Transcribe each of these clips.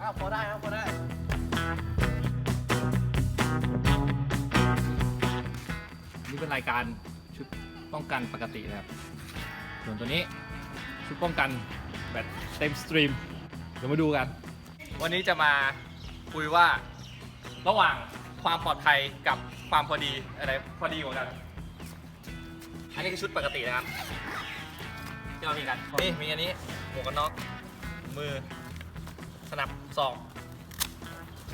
อ้าวพอได้ครับพอได้ นี่เป็นรายการชุดป้องกันปกตินะครับ ส่วนตัวนี้ชุดป้องกันแบบเต็มสตรีม เดี๋ยวมาดูกัน วันนี้จะมาคุยว่าระหว่างความปลอดภัยกับความพอดีอะไรพอดีกว่ากัน อันนี้คือชุดปกตินะครับที่เรามีกัน นี่มีอันนี้หมวกกันน็อกมือ นับศอก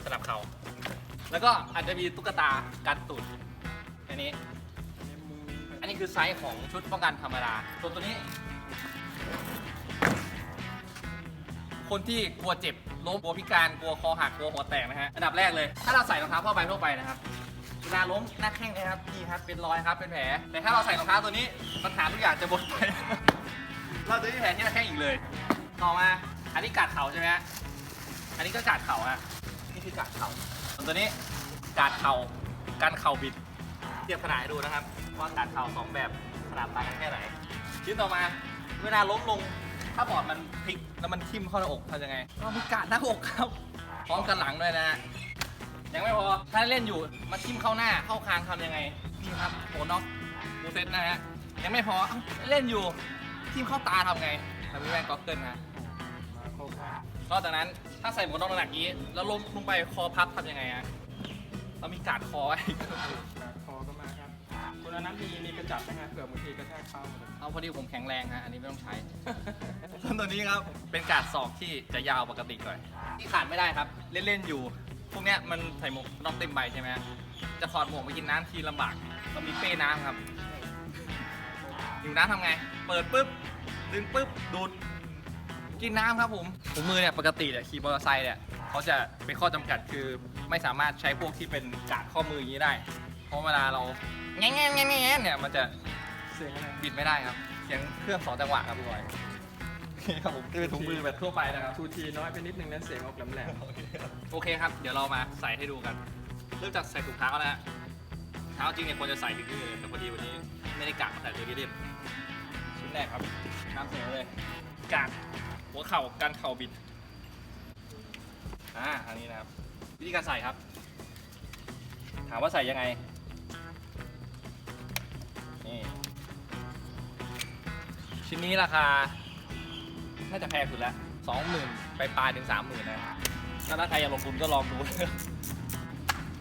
สนับเข่าแล้วก็อาจจะมีตุ๊กตากันตุ่นอันนี้ อันนี้คือไซส์ของชุดป้องกันธรรมดาส่วนตัวนี้ คนที่กลัวเจ็บล้มกลัวพิการกลัวคอหักกลัวหัวแตกนะฮะอันดับแรกเลย ถ้าเราใส่รองเท้าผ้าใบทั่วไปนะครับเวลาล้มหน้าแข้งนะครับนี่ครับเป็นรอยครับเป็นแผลแต่ถ้าเราใส่รองเท้าตัวนี้ปัญหาทุกอย่างจะหมดไปเราจะไม่มีแผลที่หน้าแข้งอีกเลย ต่อมาอันนี้กัดเข่าใช่ไหมฮะ นนี้ก็กัดเข่าฮะนี่คือกัดเข่าส่วนตัวนี้กัดเข่ากันเข่าบิด เทียบขนาดให้ดูนะครับว่าการเข่าสองแบบขนาดต่างกันแค่ไหนชิ้นต่อมาเวลาล้มลงถ้าบอร์ดมันพลิกแล้วมันทิ่มเข้าหน้าอกทำยังไงก็มีการหน้าอกครับพร้อมกันหลังด้วยนะฮะยังไม่พอถ้าเล่นอยู่มาทิ่มเข้าหน้าเข้าคางทำยังไงนี่ครับโหน็อกบูเซตนะฮะยังไม่พอเอ้าเล่นอยู่ทิ่มเข้าตาทำไงทำมีแว่นก็อกเกิลฮะ นอกจากนั้นถ้าใส่หมวกนอกหนักๆนี้ แล้วล้มลงไปคอพับทำยังไงฮะเรามีการดคอไว้ คอก็มาครับคนนั้นมีมีกระจับนะฮะเผื่อบางทีกระแทกเข้าเอาพอดีผมแข็งแรงฮะอันนี้ไม่ต้องใช้ ส่วนตัวนี้ครับเป็นการดศอกที่จะยาวปกติหน่อยที่ขาดไม่ได้ครับ เล่นๆอยู่ พวกเนี้ยมันใส่หมวกนอกเต็มใบใช่ไหมฮะจะถอดหมวกไปกินน้ำทีลำบากต้องมีเป้น้ำครับหิวน้ำทำไง เปิดปุ๊บดึงปุ๊บดูด กินน้ำครับผมถุงมือเนี่ยปกติเนี่ยขี่มอเตอร์ไซค์เนี่ยเขาจะเป็นข้อจำกัดคือไม่สามารถใช้พวกที่เป็นกาดข้อมืออย่างนี้ได้ เพราะเวลาเราแง่ๆๆๆเนี่ยมันจะเสียงอะไรบิดไม่ได้ครับ เสียงเครื่องสองจังหวะครับพี่บอยนี่ครับผมจะเป็นถุงมือแบบทั่วไปนะครับทูทีน้อยไปนิดนึงนะเสียงออกแหลมโอเคครับ เดี๋ยวเรามาใส่ให้ดูกันเริ่มจากใส่ถุงเท้าแล้วฮะเท้าจริงเนี่ยควรจะใส่ถึงนี่เลยแต่พอดีวันนี้ไม่ได้กะมาใส่ตัวที่เด่นชิ้นแรกครับน้ำเสนอเลยกาด หัวเข่าการเข่าบิด อ่า อันนี้นะครับ วิธีการใส่ครับ ถามว่าใส่ยังไง นี่ ชิ้นนี้ราคา น่าจะแพงสุดแล้วสองหมื่นไปปลายถึงสามหมื่นนะถ้าถ้าใครอยากลงทุนก็ลองดู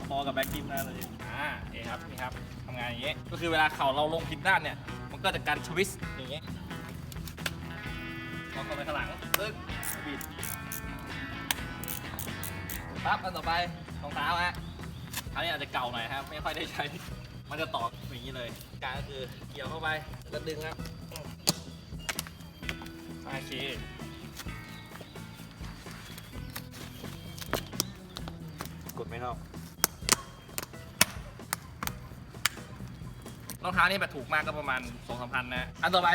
พอกับแบ็คกิฟนะเลย อ่าโอคครับ นี่ครับทำงานอย่างนี้ก็คือเวลาเข่าเราลงผิดด้านเนี่ย มันก็จะการชวิสอย่างนี้ เราเข้าไปข้างหลังตึ๊กบิดปั๊บอันต่อไปรองเท้าฮะอันนี้อาจจะเก่าหน่อยครับไม่ค่อยได้ใช้ มันจะต่ออย่างนี้เลย การก็คือเกี่ยวเข้าไปแล้วดึงครับโอเคกดไม่เข้ารองเท้านี่แบบถูกมากก็ประมาณ2 3 0 0พันนะ อันต่อไป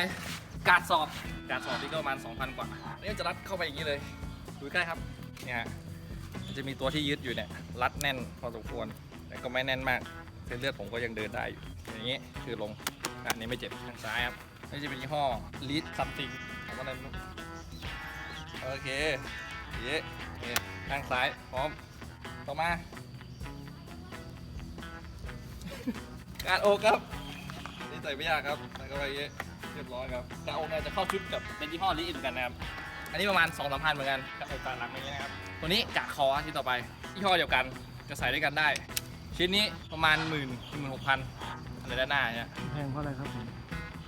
การสอบการสอบนี่ก็ประมาณ 2,000 กว่าอันนี่จะรัดเข้าไปอย่างนี้เลยดูใกล้ครับเนี่ยจะมีตัวที่ยึดอยู่เนี่ยรัดแน่นพอสมควรแต่ก็ไม่แน่นมากเส้นเลือดผมก็ยังเดินได้อยู่อย่างนี้คือลงอันนี้ไม่เจ็บทางซ้ายครับนี่จะเป็นยี่ห้อ Lead Something ทำอะไรไม่รู้โอเคเย้นี่ข้างซ้ายพร้อมต่อมาการโอครับนี่ใส่ไม่ยากครับใส่เข้าไปเยอะ เรียบร้อยครับการโอกเนี่ยจะเข้าชุดกับเป็นยี่ห้อลิอินกันนะครับ อันนี้ประมาณ2 3 0 0 0เหมือนกันกระโอกการหลังอย่างนี้นะครับ ตัวนี้กะคอที่ต่อไปยี่ห้อเดียวกันจะใส่ด้วยกันได้ ชิ้นนี้ประมาณหมื่นหมื่นหกพันอะไรด้านหน้าเนี่ยแพงเพราะอะไรครับผม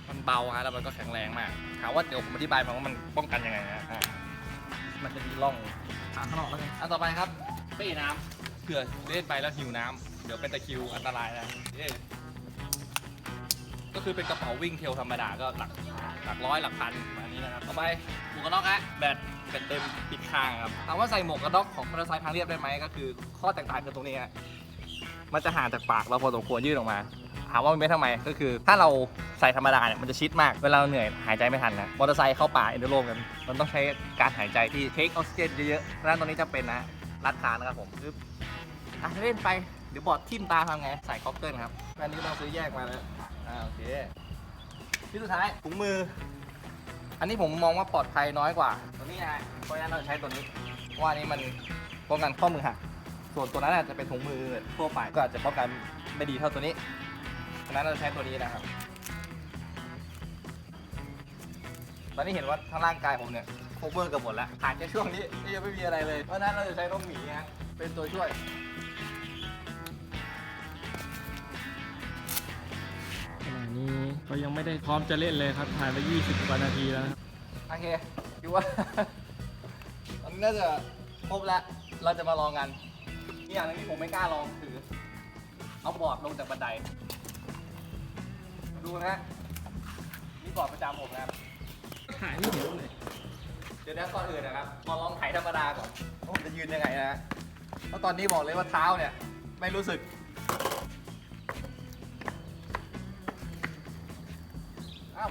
มันเบาฮะแล้วมันก็แข็งแรงมากถามว่าเดี๋ยวผมอธิบายมาว่ามันป้องกันยังไงนะอะมันจะมีร่องทางข้างนอกแล้วกันอันต่อไปครับเป้น้ำเผื่อเล่นไปแล้วหิวน้ำเดี๋ยวเป็นตะคริวอันตรายนะเย้ ก็คือเป็นกระเป๋าวิ่งเทลธรรมดาก็หลักหลักร้อยหลักพันประมาณนี้นะครับต่อไปหมวกกันน็อกฮะแบตแบตเต็มปิดข้างครับถามว่าใส่หมวกกันน็อกของมอเตอร์ไซค์ทางเรียบได้ไหมก็คือข้อแตกต่างคือตรงนี้ฮะมันจะห่างจากปากเราพอสมควรยื่นออกมาถามว่ามันไม่ทำไมก็คือ ถ้าเราใส่ธรรมดาเนี่ยมันจะชิดมากเวลาเราเหนื่อยหายใจไม่ทันนะมอเตอร์ไซค์เข้าป่าเอนเดอร์โลกันมันต้องใช้การหายใจที่เทคออกซิเจนเยอะๆเพราะฉะนั้นตรงนี้จำเป็นนะรัดขานะครับผมปึ๊บอะเล่นไป เดี๋ยวบอดทิ่มตาทำไง ใส่คอกเกิลครับอันนี้ต้องซื้อแยกมาแล้ว อ่าโอเคที่สุดท้ายถุงมือ อันนี้ผมมองว่าปลอดภัยน้อยกว่า ตัวนี้นะเพราะฉะนั้นเราใช้ตัวนี้ว่าอันนี้มันป้องกันข้อมือหัก ส่วนตัวนั้นอาจจะเป็นถุงมือทั่วไปก็อาจจะป้องกันไม่ดีเท่าตัวนี้ฉะนั้นเราใช้ตัวนี้นะครับ ตอนนี้เห็นว่าทั้งร่างกายผมเนี่ยโคเวอร์กับหมดแล้วขาดแค่ช่วงนี้ที่ยังไม่มีอะไรเลย เพราะฉะนั้นเราจะใช้นกหมีฮะเป็นตัวช่วย นี้ก็ยังไม่ได้พร้อมจะเล่นเลยครับถ่ายไป20กว่านาทีแล้วนะครับโอเคคิดว่าตอนนี้น่าจะครบแล้วเราจะมาลองกันอีกอย่างหนึงที่ผมไม่กล้าลองคือ เอาบอร์ดลงจากบันได ดูนะฮะนี่บอร์ดประจำผมนะครับ ถ่ายไม่เห็นเลยเดี๋ยวนะก่อนอื่นนะครับมาลองไถธรรมดาก่อนว่าผมจะยืนยังไงนะฮะเพราะตอนนี้บอกเลยว่าเท้าเนี่ย ไม่รู้สึก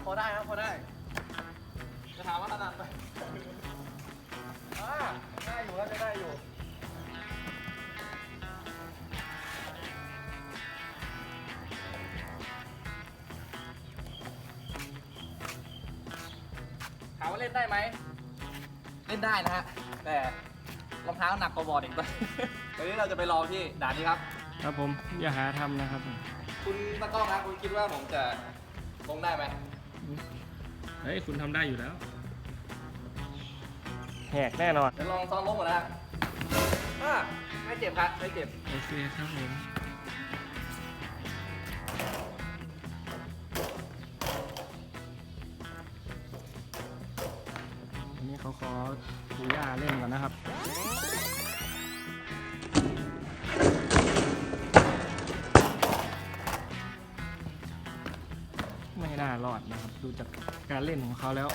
อ้าวพอได้ครับพอได้จะถามว่าถนัดไหมอ่าได้อยู่ครับจะได้อยู่ถามว่าเล่นได้ไหม เล่นได้นะฮะ แต่รองเท้าหนักกว่าบอร์ดอีกวันนี้เราจะไปลองที่ด่านนี้ครับ ครับผมอย่าหาทำนะครับผม คุณตะกล้องครับคุณคิดว่าผมจะลงได้ไหม เฮ้ย คุณทำได้อยู่แล้ว แหกแน่นอน เดี๋ยวลองซ้อมลงก่อนนะฮะอ่าไม่เจ็บครับไม่เจ็บ โอเคครับผมอันนี้เขาขอถูย่าเล่นก่อนนะครับารอดนะครับ ดูจากการเล่นของเขาแล้ว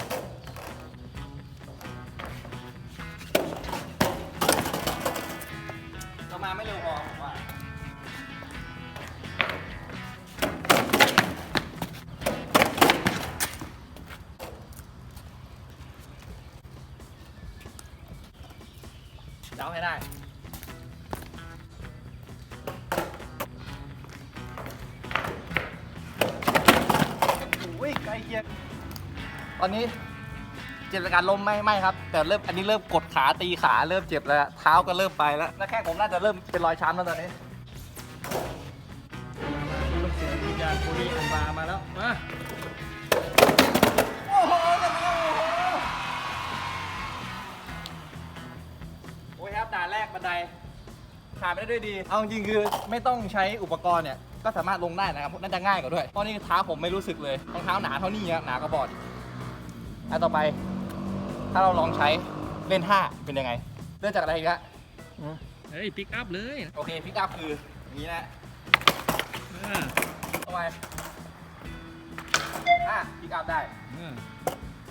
เรามาไม่เร็วพอผมว่าเดาให้ได้ ตอนนี้เจ็บจากการล้มไม่ไม่ครับ แต่เริ่มอันนี้เริ่มกดขาตีขาเริ่มเจ็บแล้ว เท้าก็เริ่มไปแล้วหน้าแข้งผมน่าจะเริ่มเป็นรอยช้ำแล้วตอนนี้ลูกเสือวิญญาณโคลีอันบามาแล้วมาโอ้โหโอ้โหโอ้ยครับด่านแรกบันไดผ่านไปได้ด้วยดี เอาจริงๆคือไม่ต้องใช้อุปกรณ์เนี่ย ก็สามารถลงได้นะครับน่าจะง่ายกว่าด้วย เพราะนี่เท้าผมไม่รู้สึกเลยรองเท้าหนาเท่านี้ครับหนากระบอดอีก อันต่อไป ถ้าเราลองใช้เล่นท่าเป็นยังไง เริ่มจากอะไรอีกละเฮ้ยปิกอัพเลยโอเคพิกอัพคืออย่างนี้นะอ่าทำไมอะพิกอัพได้อ่า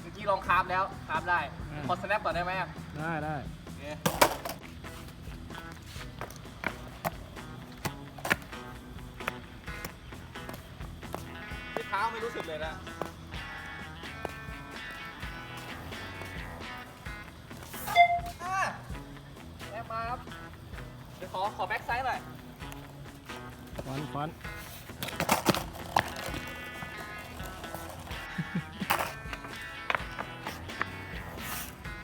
เมื่อกี้ลองคราฟแล้วคราฟได้อืม ขอสแนปก่อนได้ไหมอะได้ได้โอเคที่เท้าไม่รู้สึกเลยนะอะ หน่อยฟอนต์ฟอนต์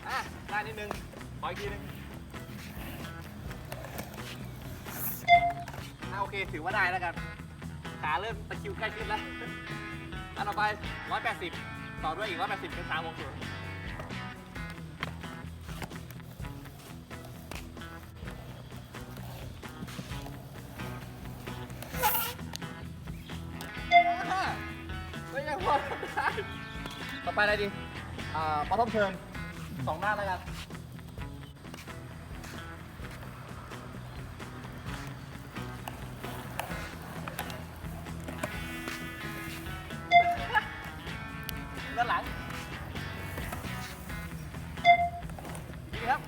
อะได้นิดนึงขออีกทีนึงอะโอเคถือว่าได้แล้วกัน ขาเริ่มตะคริวใกล้ชิดแล้วอันต่อไป 180 ต่อด้วยอีก 180 เป็น360 ไปอะไรดีอ่าปอทอมเชิญสองด้านแล้วกันด้านหลังดีครับ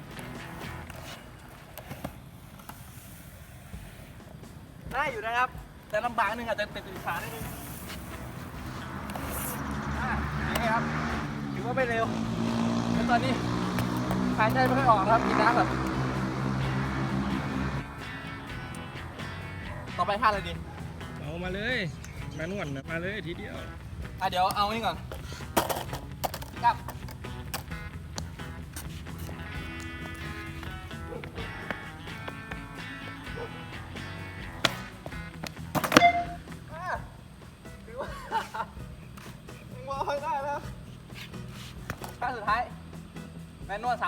ได้อยู่นะครับ แต่ลำบากนึงอาจจะติดขานิดนึงอะนี่ครับ ถือว่าไม่เร็วแล้วตอนนี้หายใจไม่ค่อยออกครับกินน้ำแบบต่อไปท่าอะไรดีเอามาเลยแมนวนมาเลยทีเดียวอะเดี๋ยวเอานี่ก่อนครับ นวล360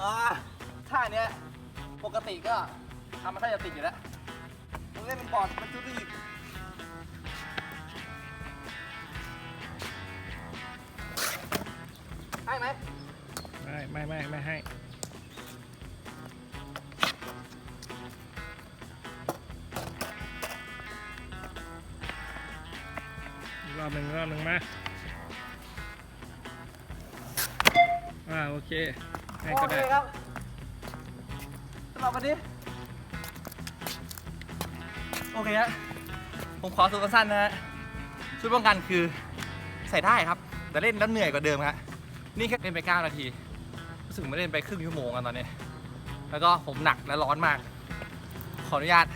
อ่าท่าเนี้ยปกติก็ทำมันถ้าจะติดอยู่แล้ว ไหมไม่ไม่ไม่ไม่ให้อีกรอบหนึ่งอีกรอบหนึ่งมาอ่าโอเคให้โอก็เคได้ครับสำหรับวันนี้โอเคฮะผมขอสูตรสั้นๆนะฮะชุดป้องกันคือใส่ได้ครับ แต่เล่นแล้วเหนื่อยกว่าเดิมครับ นี่แค่เล่นไป 9 นาที รู้สึกไม่เล่นไปครึ่งชั่วโมงกันตอนนี้ แล้วก็ผมหนักและร้อนมาก ขออนุญาต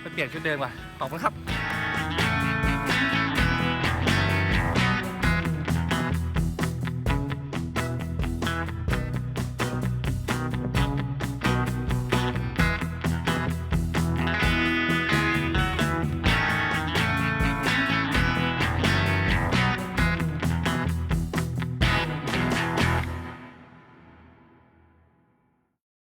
ไปเปลี่ยนชุดเดิมก่อนขอบคุณครับ